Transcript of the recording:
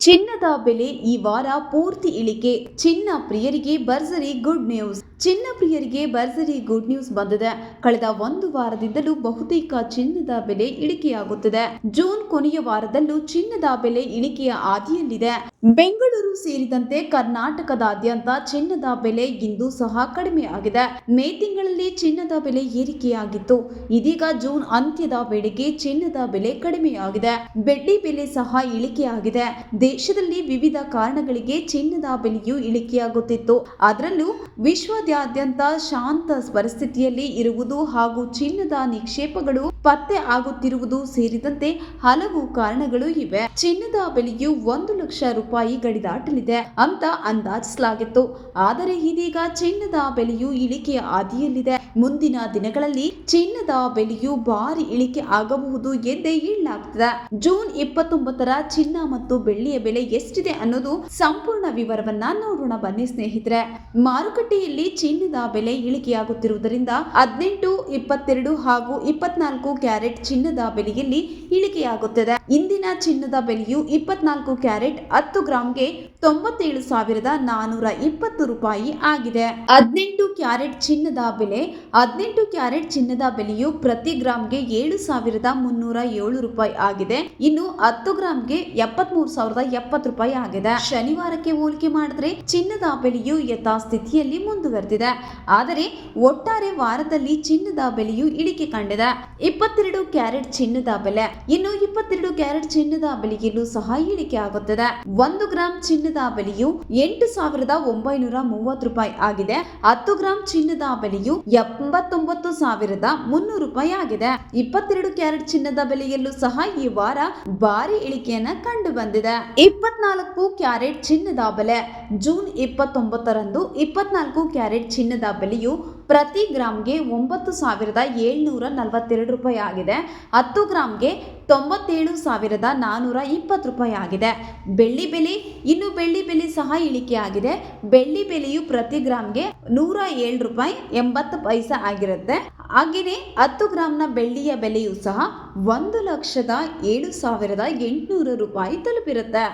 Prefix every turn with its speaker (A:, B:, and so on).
A: ಚಿನ್ನದ ಬೆಲೆ ಈ ವಾರ ಪೂರ್ತಿ ಇಳಿಕೆ. ಚಿನ್ನ ಪ್ರಿಯರಿಗೆ ಭರ್ಜರಿ ಗುಡ್ ನ್ಯೂಸ್. ಚಿನ್ನ ಪ್ರಿಯರಿಗೆ ಭರ್ಜರಿ ಗುಡ್ ನ್ಯೂಸ್ ಬಂದಿದೆ. ಕಳೆದ ಒಂದು ವಾರದಿಂದಲೂ ಬಹುತೇಕ ಚಿನ್ನದ ಬೆಲೆ ಇಳಿಕೆಯಾಗುತ್ತಿದೆ. ಜೂನ್ ಕೊನೆಯ ವಾರದಲ್ಲೂ ಚಿನ್ನದ ಬೆಲೆ ಇಳಿಕೆಯ ಹಾದಿಯಲ್ಲಿದೆ. ಬೆಂಗಳೂರು ಸೇರಿದಂತೆ ಕರ್ನಾಟಕದಾದ್ಯಂತ ಚಿನ್ನದ ಬೆಲೆ ಇಂದು ಸಹ ಕಡಿಮೆಯಾಗಿದೆ ಮೇ ತಿಂಗಳಲ್ಲಿ ಚಿನ್ನದ ಬೆಲೆ ಏರಿಕೆಯಾಗಿತ್ತು. ಇದೀಗ ಜೂನ್ ಅಂತ್ಯದ ವೇಳೆಗೆ ಚಿನ್ನದ ಬೆಲೆ ಕಡಿಮೆಯಾಗಿದೆ. ಬೆಳ್ಳಿ ಬೆಲೆ ಸಹ ಇಳಿಕೆಯಾಗಿದೆ. ದೇಶದಲ್ಲಿ ವಿವಿಧ ಕಾರಣಗಳಿಗೆ ಚಿನ್ನದ ಬೆಲೆಯು ಇಳಿಕೆಯಾಗುತ್ತಿತ್ತು. ಅದರಲ್ಲೂ ವಿಶ್ವದಾದ್ಯಂತ ಶಾಂತ ಪರಿಸ್ಥಿತಿಯಲ್ಲಿ ಇರುವುದು ಹಾಗೂ ಚಿನ್ನದ ನಿಕ್ಷೇಪಗಳು ಪತ್ತೆ ಆಗುತ್ತಿರುವುದು ಸೇರಿದಂತೆ ಹಲವು ಕಾರಣಗಳು ಇವೆ. ಚಿನ್ನದ ಬೆಲೆಯು ಒಂದು ಲಕ್ಷ ರೂಪಾಯಿ ಗಡಿದಾಟಲಿದೆ ಅಂತ ಅಂದಾಜಿಸಲಾಗಿತ್ತು. ಆದರೆ ಇದೀಗ ಚಿನ್ನದ ಬೆಲೆಯು ಇಳಿಕೆ ಆದಿಯಲ್ಲಿದೆ ಮುಂದಿನ ದಿನಗಳಲ್ಲಿ ಚಿನ್ನದ ಬೆಲೆಯು ಭಾರಿ ಇಳಿಕೆ ಆಗಬಹುದು ಎಂದೇ ಹೇಳಲಾಗ್ತದೆ. ಜೂನ್ ಇಪ್ಪತ್ತೊಂಬತ್ತರ ಚಿನ್ನ ಮತ್ತು ಬೆಳ್ಳಿಯ ಬೆಲೆ ಎಷ್ಟಿದೆ ಅನ್ನೋದು ಸಂಪೂರ್ಣ ವಿವರವನ್ನ ನೋಡೋಣ ಬನ್ನಿ ಸ್ನೇಹಿತರೆ. ಮಾರುಕಟ್ಟೆಯಲ್ಲಿ ಚಿನ್ನದ ಬೆಲೆ ಇಳಿಕೆಯಾಗುತ್ತಿರುವುದರಿಂದ ಹದಿನೆಂಟು, ಇಪ್ಪತ್ತೆರಡು ಹಾಗೂ ಇಪ್ಪತ್ನಾಲ್ಕು ಕ್ಯಾರೆಟ್ ಚಿನ್ನದ ಬೆಲೆಯಲ್ಲಿ ಇಳಿಕೆಯಾಗುತ್ತದೆ. ಇಂದಿನ ಚಿನ್ನದ ಬೆಲೆಯು ಇಪ್ಪತ್ನಾಲ್ಕು ಕ್ಯಾರೆಟ್ ಹತ್ತು ಗ್ರಾಂಗೆ ತೊಂಬತ್ತೇಳು ಸಾವಿರದ ನಾನೂರ ಇಪ್ಪತ್ತು ರೂಪಾಯಿ ಆಗಿದೆ. ಹದಿನೆಂಟು ಕ್ಯಾರೆಟ್ ಚಿನ್ನದ ಬೆಲೆ, ಹದಿನೆಂಟು ಕ್ಯಾರೆಟ್ ಚಿನ್ನದ ಬೆಲೆಯು ಪ್ರತಿ ಗ್ರಾಂಗೆ ಏಳು ಸಾವಿರದ ಮುನ್ನೂರ ಏಳು ರೂಪಾಯಿ ಆಗಿದೆ. ಇನ್ನು ಹತ್ತು ಗ್ರಾಂಗೆ ಎಪ್ಪತ್ಮೂರು ಸಾವಿರದ ಎಪ್ಪತ್ತು ರೂಪಾಯಿ ಆಗಿದೆ. ಶನಿವಾರಕ್ಕೆ ಹೋಲಿಕೆ ಮಾಡಿದ್ರೆ ಚಿನ್ನದ ಬೆಲೆಯು ಯಥಾಸ್ಥಿತಿಯಲ್ಲಿ ಮುಂದುವರೆದಿದೆ. ಆದರೆ ಒಟ್ಟಾರೆ ವಾರದಲ್ಲಿ ಚಿನ್ನದ ಬೆಲೆಯು ಇಳಿಕೆ ಕಂಡಿದೆ. ಇಪ್ಪತ್ತೆರಡು ಕ್ಯಾರೆಟ್ ಚಿನ್ನದ ಬೆಲೆ. ಇನ್ನು ಇಪ್ಪತ್ತೆರಡು ಕ್ಯಾರೆಟ್ ಚಿನ್ನದ ಬೆಲೆಯಲ್ಲೂ ಸಹ ಇಳಿಕೆ ಆಗುತ್ತದೆ. ಒಂದು ಗ್ರಾಂ ಚಿನ್ನದ ಬೆಲೆಯು ಎಂಟು ಸಾವಿರದ ಒಂಬೈನೂರ ಮೂವತ್ತು ರೂಪಾಯಿ ಆಗಿದೆ. ಹತ್ತು ಗ್ರಾಂ ಚಿನ್ನದ ಬೆಲೆಯು ಎಂಬತ್ತೊಂಬತ್ತು ಸಾವಿರದ ಮುನ್ನೂರು ರೂಪಾಯಿ ಆಗಿದೆ. ಇಪ್ಪತ್ತೆರಡು ಕ್ಯಾರೆಟ್ ಚಿನ್ನದ ಬೆಲೆಯಲ್ಲೂ ಸಹ ಈ ವಾರ ಭಾರಿ ಇಳಿಕೆಯನ್ನ ಕಂಡು ಬಂದಿದೆ. ಇಪ್ಪತ್ನಾಲ್ಕು ಕ್ಯಾರೆಟ್ ಚಿನ್ನದ ಬೆಲೆ. ಜೂನ್ ಇಪ್ಪತ್ತೊಂಬತ್ತರಂದು ಇಪ್ಪತ್ನಾಲ್ಕು ಕ್ಯಾರೆಟ್ ಚಿನ್ನದ ಬೆಲೆಯು ಪ್ರತಿ ಗ್ರಾಮ್ಗೆ ಒಂಬತ್ತು ಸಾವಿರದ ಏಳ್ನೂರ ನಲವತ್ತೆರಡು ರೂಪಾಯಿ ಆಗಿದೆ. ಹತ್ತು ಗ್ರಾಮ್ಗೆ ತೊಂಬತ್ತೇಳು ಸಾವಿರದ ನಾನ್ನೂರ ಇಪ್ಪತ್ತು ರೂಪಾಯಿ ಆಗಿದೆ. ಬೆಳ್ಳಿ ಬೆಲೆ, ಇನ್ನು ಬೆಳ್ಳಿ ಬೆಲೆ ಸಹ ಇಳಿಕೆ ಆಗಿದೆ. ಬೆಳ್ಳಿ ಬೆಲೆಯು ಪ್ರತಿ ಗ್ರಾಮ್ಗೆ ನೂರ ಏಳು ರೂಪಾಯಿ ಎಂಬತ್ತು ಪೈಸೆ ಆಗಿರುತ್ತೆ. ಹಾಗೆಯೇ ಹತ್ತು ಗ್ರಾಮ್ನ ಬೆಳ್ಳಿಯ ಬೆಲೆಯು ಸಹ ಒಂದು ಲಕ್ಷದ ಏಳು ಸಾವಿರದ ಎಂಟುನೂರು ರೂಪಾಯಿ ತಲುಪಿರುತ್ತೆ.